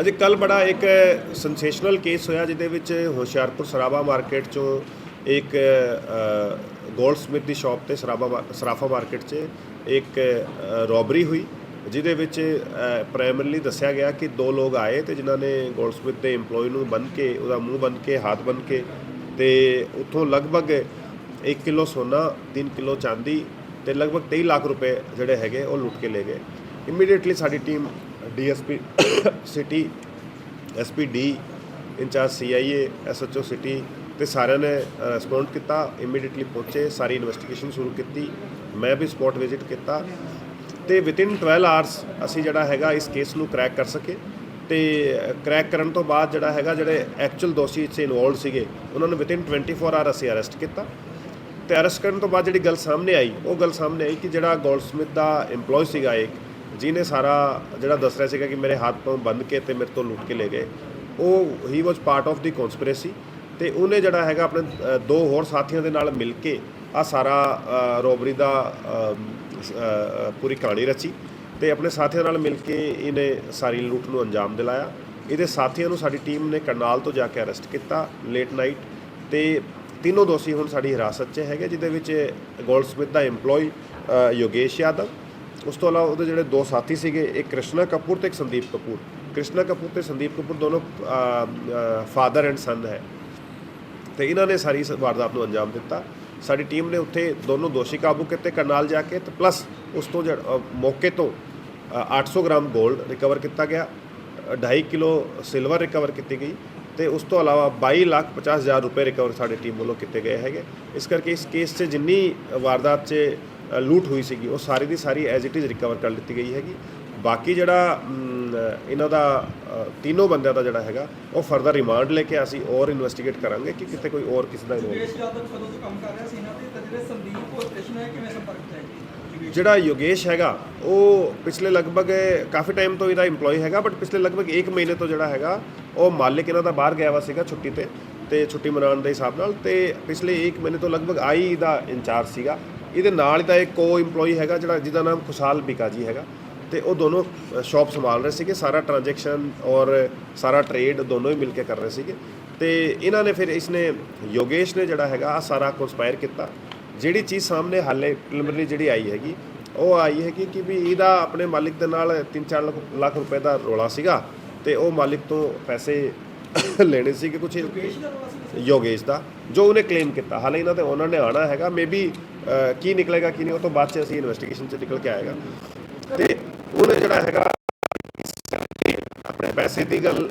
ਅਜੇ ਕੱਲ ਬੜਾ ਇੱਕ ਸੈਂਸੇਸ਼ਨਲ ਕੇਸ ਹੋਇਆ ਜਿਹਦੇ ਵਿੱਚ ਹੁਸ਼ਿਆਰਪੁਰ ਸਰਾਭਾ ਮਾਰਕੀਟ ਚੋਂ ਇੱਕ ਗੋਲਡ ਸਮਿਥ ਦੀ ਸ਼ਾਪ ਤੇ ਸਰਾਭਾ ਮਾ- ਸਰਾਫਾ ਮਾਰਕੀਟ 'ਚ ਇੱਕ ਰੋਬਰੀ ਹੋਈ, ਜਿਹਦੇ ਵਿੱਚ ਪ੍ਰਾਇਮਰੀਲੀ ਦੱਸਿਆ ਗਿਆ ਕਿ ਦੋ ਲੋਕ ਆਏ ਤੇ ਜਿਨ੍ਹਾਂ ਨੇ ਗੋਲਡ ਸਮਿਥ ਦੇ EMPLOYE ਨੂੰ ਬੰਨ ਕੇ, ਉਹਦਾ ਮੂੰਹ ਬੰਨ ਕੇ, ਹੱਥ ਬੰਨ ਕੇ ਤੇ ਉੱਥੋਂ ਲਗਭਗ 1 ਕਿਲੋ ਸੋਨਾ 3 ਕਿਲੋ ਚਾਂਦੀ ਤੇ ਲਗਭਗ 23 ਲੱਖ ਰੁਪਏ ਜਿਹੜੇ ਹੈਗੇ ਉਹ ਲੁੱਟ ਕੇ ਲੈ ਗਏ। ਇਮੀਡੀਏਟਲੀ ਸਾਡੀ team DSP, city, SP, D, incharge, CIA, SHO, city ਤੇ ਸਾਰਿਆਂ ਨੇ ਰਿਸਪੌਂਡ ਕੀਤਾ ਇਮੀਡੀਏਟਲੀ ਪਹੁੰਚੇ, ਸਾਰੀ ਇਨਵੈਸਟੀਗੇਸ਼ਨ ਸ਼ੁਰੂ ਕੀਤੀ, ਮੈਂ ਵੀ ਸਪੌਟ ਵਿਜ਼ਿਟ ਕੀਤਾ ਤੇ ਵਿਦਿਨ 12 ਆਵਰਸ ਅਸੀਂ ਜਿਹੜਾ ਹੈਗਾ ਇਸ ਕੇਸ ਨੂੰ ਕ੍ਰੈਕ ਕਰ ਸਕੇ ਤੇ ਕ੍ਰੈਕ ਕਰਨ ਤੋਂ ਬਾਅਦ ਜਿਹੜਾ ਹੈਗਾ ਜਿਹੜੇ ਐਕਚੁਅਲ ਦੋਸ਼ੀ ਇਸ 'ਚ ਇਨਵੋਲਡ ਸੀਗੇ, ਉਹਨਾਂ ਨੂੰ ਵਿਦਿਨ 24 ਆਵਰ ਅਸੀਂ ਅਰੈਸਟ ਕੀਤਾ ਤੇ ਅਰੈਸਟ ਕਰਨ ਤੋਂ ਬਾਅਦ ਜਿਹੜੀ ਗੱਲ ਸਾਹਮਣੇ ਆਈ, ਉਹ ਗੱਲ ਸਾਹਮਣੇ ਆਈ ਕਿ ਜਿਹੜਾ ਗੋਲਡਸਮਿਥ ਦਾ EMPLOYE ਸੀਗਾ ਇੱਕ ਜਿਹਨੇ ਸਾਰਾ ਜਿਹੜਾ ਦੱਸ ਰਿਹਾ ਸੀਗਾ ਕਿ ਮੇਰੇ ਹੱਥ ਤੋਂ ਬੰਨ ਕੇ ਤੇ ਮੇਰੇ ਤੋਂ ਲੁੱਟ ਕੇ ਲੈ ਗਏ, ਉਹ ਹੀ was part of the conspiracy ਤੇ ਉਹਨੇ ਜਿਹੜਾ ਹੈਗਾ ਆਪਣੇ ਦੋ ਹੋਰ ਸਾਥੀਆਂ ਦੇ ਨਾਲ ਮਿਲ ਕੇ ਆ ਸਾਰਾ ਰੋਬਰੀ ਦਾ ਪੂਰੀ ਕਹਾਣੀ ਰਚੀ ਤੇ ਆਪਣੇ ਸਾਥੀਆਂ ਨਾਲ ਮਿਲ ਕੇ ਇਹਨੇ ਸਾਰੀ ਲੁੱਟ ਨੂੰ ਅੰਜਾਮ ਦਿਲਾਇਆ। ਇਹਦੇ ਸਾਥੀਆਂ ਨੂੰ ਸਾਡੀ ਟੀਮ ਨੇ ਕਰਨਾਲ ਤੋਂ ਜਾ ਕੇ ਅਰੈਸਟ ਕੀਤਾ ਲੇਟ ਨਾਈਟ ਤੇ ਤਿੰਨੋਂ ਦੋਸ਼ੀ ਹੁਣ ਸਾਡੀ ਹਿਰਾਸਤ 'ਚ ਹੈਗੇ, ਜਿਹਦੇ ਵਿੱਚ ਗੋਲਡਸਮਿਥ ਦਾ EMPLOYE ਯੋਗੇਸ਼ ਯਾਦਵ ਉਸ ਤੋਂ ਇਲਾਵਾ ਉਹਦੇ ਜਿਹੜੇ ਦੋ ਸਾਥੀ ਸੀਗੇ ਇੱਕ ਕ੍ਰਿਸ਼ਨਾ ਕਪੂਰ ਤੇ ਇੱਕ ਸੰਦੀਪ ਕਪੂਰ। ਕ੍ਰਿਸ਼ਨਾ ਕਪੂਰ ਤੇ ਸੰਦੀਪ ਕਪੂਰ ਦੋਨੋਂ ਫਾਦਰ ਐਂਡ ਸਨ ਹੈ। ਤੇ ਇਹਨਾਂ ਨੇ ਸਾਰੀ ਵਾਰਦਾਤ ਨੂੰ ਅੰਜਾਮ ਦਿੱਤਾ। ਸਾਡੀ ਟੀਮ ਨੇ ਉੱਥੇ ਦੋਨੋਂ ਦੋਸ਼ੀ ਕਾਬੂ ਕੀਤੇ ਕਰਨਾਲ ਜਾ ਕੇ ਤੇ ਪਲੱਸ ਉਸ ਤੋਂ ਜਿਹੜਾ, ਮੌਕੇ ਤੋਂ ਅ, 800 ਗ੍ਰਾਮ 골ਡ ਰਿਕਵਰ ਕੀਤਾ ਗਿਆ। 2.5 ਕਿਲੋ ਸਿਲਵਰ ਰਿਕਵਰ ਕੀਤੀ ਗਈ ਤੇ ਉਸ ਤੋਂ ਇਲਾਵਾ 22 ਲੱਖ 50 ਹਜ਼ਾਰ ਰੁਪਏ ਰਿਕਵਰ ਸਾਡੀ ਟੀਮ ਵੱਲੋਂ ਕੀਤੇ ਗਏ ਹੈਗੇ। ਇਸ ਕਰਕੇ ਇਸ ਕੇਸ 'ਚ ਜਿੰਨੀ ਵਾਰਦਾਤ 'ਚ ਲੂਟ ਹੋਈ ਸੀਗੀ। ਉਹ ਸਾਰੀ ਦੀ ਸਾਰੀ ਐਜ਼ ਇਟ ਇਜ਼ ਰਿਕਵਰ ਕਰ ਲਿੱਤੀ ਗਈ ਹੈਗੀ। ਬਾਕੀ ਜਿਹੜਾ ਇਹਨਾਂ ਦਾ ਤਿੰਨੋਂ ਬੰਦਿਆਂ ਦਾ ਜਿਹੜਾ ਹੈਗਾ ਉਹ ਫਰਦਰ ਰਿਮਾਂਡ ਲੈ ਕੇ ਅਸੀਂ ਔਰ ਇਨਵੈਸਟੀਗੇਟ ਕਰਾਂਗੇ ਕਿ ਕਿਤੇ ਕੋਈ ਹੋਰ ਕਿਸੇ ਦਾ involvement ਯੋਗੇਸ਼ ਯਾਦਵ ਕਦੋਂ ਤੋਂ ਕੰਮ ਕਰ ਰਿਹਾ ਸੀ? ਇਹਨਾਂ ਤੇ ਤੇ ਜਿਹੜੇ ਸੰਦੀਪ ਔਰ ਕ੍ਰਿਸ਼ਨ ਹੈ ਕਿਵੇਂ ਸੰਪਰਕ ਜਿਹੜਾ ਯੋਗੇਸ਼ ਹੈਗਾ ਉਹ ਪਿਛਲੇ ਲਗਭਗ ਕਾਫੀ ਟਾਈਮ ਤੋਂ ਇਹਦਾ EMPLOYE ਹੈਗਾ ਬਟ ਪਿਛਲੇ ਲਗਭਗ 1 ਮਹੀਨੇ ਤੋਂ ਜਿਹੜਾ ਹੈਗਾ ਉਹ ਮਾਲਿਕ ਇਹਨਾਂ ਦਾ ਬਾਹਰ ਗਿਆ ਵਾ ਸੀਗਾ ਛੁੱਟੀ ਤੇ ਤੇ ਛੁੱਟੀ ਮਨਾਉਣ ਦੇ ਹਿਸਾਬ ਨਾਲ ਤੇ ਪਿਛਲੇ 1 ਮਹੀਨੇ ਤੋਂ ਲਗਭਗ ਆਈ ਦਾ ਇੰਚਾਰਜ ਸੀਗਾ। ਇਹਦੇ ਨਾਲ ਹੀ ਦਾ ਇੱਕ ਕੋ EMPLOYE ਹੈਗਾ ਜਿਹੜਾ ਜਿਹਦਾ ਨਾਮ ਖੁਸ਼ਹਾਲ ਬਿਕਾ ਜੀ ਹੈਗਾ। ਤੇ ਉਹ ਦੋਨੋਂ ਸ਼ਾਪ ਸੰਭਾਲ ਰਹੇ ਸੀਗੇ। ਸਾਰਾ ਟ੍ਰਾਂਜੈਕਸ਼ਨ ਔਰ ਸਾਰਾ ਟ੍ਰੇਡ ਦੋਨੋਂ ਹੀ ਮਿਲ ਕੇ ਕਰ ਰਹੇ ਸੀਗੇ। ਤੇ ਇਹਨਾਂ ਨੇ ਫਿਰ ਇਸਨੇ, ਯੋਗੇਸ਼ ਨੇ ਜਿਹੜਾ ਹੈਗਾ ਆ ਸਾਰਾ ਕੰਸਪਾਇਰ ਕੀਤਾ। ਜਿਹੜੀ ਚੀਜ਼ ਸਾਹਮਣੇ ਹਾਲੇ ਪ੍ਰੀਲਿਮਿਨਰੀ ਜਿਹੜੀ ਆਈ ਹੈਗੀ, ਉਹ ਆਈ ਹੈਗੀ ਕਿ ਵੀ ਇਹਦਾ ਆਪਣੇ ਮਾਲਿਕ ਦੇ ਨਾਲ 3-4 ਲੱਖ ਰੁਪਏ ਦਾ ਰੋਲਾ ਸੀਗਾ। ਤੇ ਉਹ ਮਾਲਿਕ ਤੋਂ ਪੈਸੇ ਲੈਣੇ ਸੀਗੇ ਕੁਝ ਯੋਗੇਸ਼ ਦਾ ਰੋਲਾ ਸੀ ਯੋਗੇਸ਼ ਦਾ ਜੋ ਉਹਨੇ ਕਲੇਮ ਕੀਤਾ। ਹਾਲੇ ਇਹਨਾਂ ਦੇ ਓਨਰ ਨੇ ਆਣਾ ਹੈਗਾ ਮੇਬੀ ਕੀ ਨਿਕਲੇਗਾ ਕੀ ਨਹੀਂ ਉਹ ਤੋਂ ਬਾਅਦ ਚ ਅਸੀਂ ਇਨਵੈਸਟੀਗੇਸ਼ਨ ਚ ਨਿਕਲ ਕੇ ਆਏਗਾ। ਤੇ ਉਹਨੇ ਜਿਹੜਾ ਹੈਗਾ ਆਪਣੇ ਪੈਸੇ ਦੀ ਗੱਲ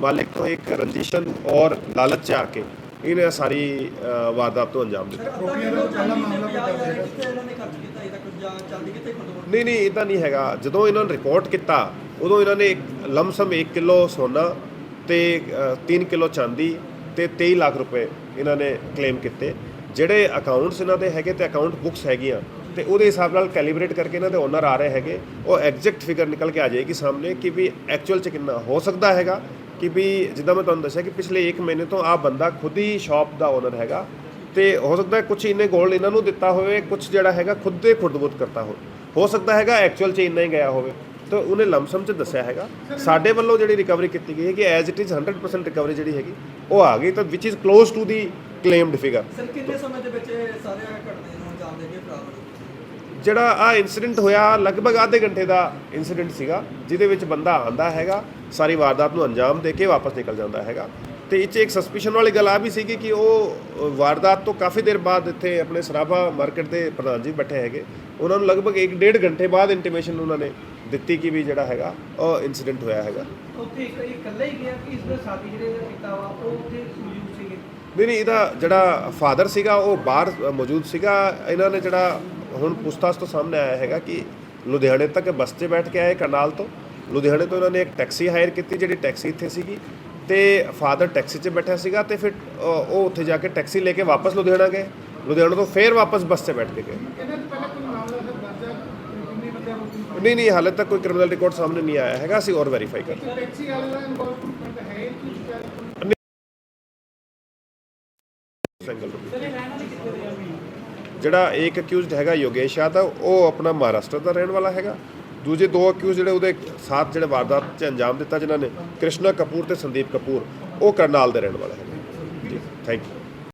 ਮਾਲਿਕ ਤੋਂ ਇੱਕ ਰੰਜਿਸ਼ਨ ਔਰ ਲਾਲਚ ਚ ਆ ਕੇ ਇਹਨੇ ਸਾਰੀ ਵਾਰਦਾਤ ਤੋਂ ਅੰਜਾਮ ਦਿੱਤਾ। ਅੱਧਾ ਕਿਲੋ ਚਾਂਦੀ ਤੇ 50000 ਕਿੱਥੇ ਇਹਨਾਂ ਨੇ ਖਰਚ ਕੀਤਾ ਇਹਦਾ ਕੁਝ ਜਾਂ ਚਾਂਦੀ ਕਿੱਥੇ ਖੁੰਦਵਾ ਨਹੀਂ ਨਹੀਂ ਇਦਾਂ ਨਹੀਂ ਹੈਗਾ। ਜਦੋਂ ਇਹਨਾਂ ਨੇ ਰਿਪੋਰਟ ਕੀਤਾ ਉਦੋਂ ਇਹਨਾਂ ਨੇ ਇੱਕ ਲਮਸਮ 1 ਕਿਲੋ ਸੋਨਾ ਤੇ 3 ਕਿਲੋ ਚਾਂਦੀ ਤੇ 23 ਲੱਖ ਰੁਪਏ ਇਹਨਾਂ ਨੇ ਕਲੇਮ ਕੀਤੇ। ਜਿਹੜੇ ਅਕਾਊਂਟਸ ਇਹਨਾਂ ਦੇ ਹੈਗੇ ਤੇ ਅਕਾਊਂਟ ਬੁੱਕਸ ਹੈਗੀਆਂ, ਤੇ ਉਹਦੇ ਹਿਸਾਬ ਨਾਲ ਕੈਲੀਬ੍ਰੇਟ ਕਰਕੇ ਇਹਨਾਂ ਦੇ ਓਨਰ ਆ ਰਹੇ ਹੈਗੇ। ਉਹ ਐਗਜ਼ੈਕਟ ਫਿਗਰ ਨਿਕਲ ਕੇ ਆ ਜਾਏਗੀ ਸਾਹਮਣੇ ਕਿ ਵੀ ਐਕਚੁਅਲ ਚ ਕਿੰਨਾ ਹੋ ਸਕਦਾ ਹੈਗਾ। ਕਿ ਵੀ ਜਿੱਦਾਂ ਮੈਂ ਤੁਹਾਨੂੰ ਦੱਸਿਆ ਕਿ ਪਿਛਲੇ 1 ਮਹੀਨੇ ਤੋਂ ਆ ਬੰਦਾ ਖੁਦ ਹੀ ਸ਼ਾਪ ਦਾ ਓਨਰ ਹੈਗਾ। ਤੇ ਹੋ ਸਕਦਾ ਹੈ ਕੁਝ ਇਹਨੇ ਗੋਲਡ ਇਹਨਾਂ ਨੂੰ ਦਿੱਤਾ ਹੋਵੇ ਕੁਝ ਜਿਹੜਾ ਹੈਗਾ ਖੁਦ ਦੇ ਖੁਰਦਬੁੱਤ ਕਰਤਾ ਹੋਵੇ। ਹੋ ਸਕਦਾ ਹੈਗਾ ਐਕਚੁਅਲ ਚ ਇੰਨਾ ਹੀ ਗਿਆ ਹੋਵੇ। ਤਾਂ ਉਹਨੇ ਲਮਸਮ ਚ ਦੱਸਿਆ ਹੈਗਾ। ਸਾਡੇ ਵੱਲੋਂ ਜਿਹੜੀ ਰਿਕਵਰੀ ਕੀਤੀ ਗਈ ਹੈ ਕਿ ਐਜ਼ ਇਟ ਇਜ਼ 100% ਰਿਕਵਰੀ ਜਿਹੜੀ ਹੈਗੀ ਉਹ ਆ ਗਈ ਤਾਂ which is close to the claimed figure sir ਕਿੰਨੇ ਸਮੇਂ ਦੇ ਵਿੱਚ ਇਹ ਸਾਰੇ ਘਟਨੇ ਨੂੰ ਅੰਜਾਮ ਦੇ ਕੇ ਫਰਾਰ ਹੋ ਜਿਹੜਾ ਆ ਇਨਸੀਡੈਂਟ ਹੋਇਆ ਲਗਭਗ ਆਧੇ ਘੰਟੇ ਦਾ ਇਨਸੀਡੈਂਟ ਸੀਗਾ ਜਿਹਦੇ ਵਿੱਚ ਬੰਦਾ ਆਂਦਾ ਹੈਗਾ ਸਾਰੀ ਵਾਰਦਾਤ ਨੂੰ ਅੰਜਾਮ ਦੇ ਕੇ ਵਾਪਸ ਨਿਕਲ ਜਾਂਦਾ ਹੈਗਾ। ਤੇ ਇਹ 'ਚ ਇੱਕ ਸਸਪੀਸ਼ਨ ਵਾਲੀ ਗੱਲ ਆ ਵੀ ਸੀਗੀ ਕਿ ਉਹ ਵਾਰਦਾਤ ਤੋਂ ਕਾਫੀ ਦੇਰ ਬਾਅਦ ਇੱਥੇ ਆਪਣੇ ਸਰਾਭਾ ਮਾਰਕੀਟ ਦੇ ਪ੍ਰਧਾਨ ਜੀ ਬੈਠੇ ਹੈਗੇ। ਉਹਨਾਂ ਨੂੰ ਲਗਭਗ 1.5 ਘੰਟੇ ਬਾਅਦ ਇੰਟੀਮੇਸ਼ਨ ਉਹਨਾਂ ਨੇ ਦਿੱਤੀ ਕਿ ਵੀ ਜਿਹੜਾ ਹੈਗਾ ਉਹ ਇਨਸੀਡੈਂਟ ਹੋਇਆ ਹੈਗਾ। ਉੱਥੇ ਇੱਕ ਇਕੱਲਾ ਹੀ ਗਿਆ ਕਿ ਇਸ ਦਾ ਸਾਥੀ ਜਿਹੜੇ ਇਹਦਾ ਪਿਤਾ ਵਾ ਉਹ ਉੱਥੇ ਮੌਜੂਦ ਸੀਗੇ? ਨਹੀਂ ਨਹੀਂ ਇਹਦਾ ਜਿਹੜਾ ਫਾਦਰ ਸੀਗਾ ਉਹ ਬਾਹਰ ਮੌਜੂਦ ਸੀਗਾ। ਇਹਨਾਂ ਨੇ ਜਿਹੜਾ ਹੁਣ ਪੁੱਛਤਾਛ ਤੋਂ ਸਾਹਮਣੇ ਆਇਆ ਹੈਗਾ ਕਿ ਲੁਧਿਆਣੇ ਤੱਕ ਬੱਸ 'ਤੇ ਬੈਠ ਕੇ ਆਏ ਕਰਨਾਲ ਤੋਂ। ਲੁਧਿਆਣੇ ਤੋਂ ਇਹਨਾਂ ਨੇ ਇੱਕ ਟੈਕਸੀ ਹਾਇਰ ਕੀਤੀ ਜਿਹੜੀ ਟੈਕਸੀ ਇੱਥੇ ਸੀਗੀ। ਤੇ ਫਾਦਰ ਟੈਕਸੀ 'ਚ ਬੈਠਾ ਸੀਗਾ ਤੇ ਫਿਰ ਉਹ ਉੱਥੇ ਜਾ ਕੇ ਟੈਕਸੀ ਲੈ ਕੇ ਵਾਪਸ ਲੁਧਿਆਣਾ ਗਏ। ਲੁਧਿਆਣਾ ਤੋਂ ਫੇਰ ਵਾਪਸ ਬੱਸ 'ਤੇ ਬੈਠ ਕੇ ਗਏ। ਤੋਂ ਨਹੀਂ ਨਹੀਂ ਹਾਲੇ ਤੱਕ ਕੋਈ ਕ੍ਰਿਮੀਨਲ ਰਿਕਾਰਡ ਸਾਹਮਣੇ ਨਹੀਂ ਆਇਆ ਹੈਗਾ ਅਸੀਂ ਔਰ ਵੈਰੀਫਾਈ ਕਰ ਰਹੇ ਟੈਕਸੀ ਵਾਲੇ ਦਾ ਇਨਵੋਲਵਮੈਂਟ ਹੈ ਕਿ ਹਾਂ ਸਿੰਗਲ ਜਿਹੜਾ ਇੱਕ ਅਕਿਊਜ਼ਡ ਹੈਗਾ ਯੋਗੇਸ਼ ਯਾਦਵ ਉਹ ਆਪਣਾ ਮਹਾਰਾਸ਼ਟਰ ਦਾ ਰਹਿਣ ਵਾਲਾ ਹੈਗਾ। ਦੂਜੇ ਦੋ ਅਕਿਊਜ਼ ਜਿਹੜੇ ਉਹਦੇ ਸਾਥ ਜਿਹੜੇ ਵਾਰਦਾਤ 'ਚ ਅੰਜਾਮ ਦਿੱਤਾ ਜਿਨ੍ਹਾਂ ਨੇ ਕ੍ਰਿਸ਼ਨਾ ਕਪੂਰ ਤੇ ਸੰਦੀਪ ਕਪੂਰ, ਉਹ ਕਰਨਾਲ ਦੇ ਰਹਿਣ ਵਾਲੇ ਹਨ ਜੀ ਥੈਂਕ ਯੂ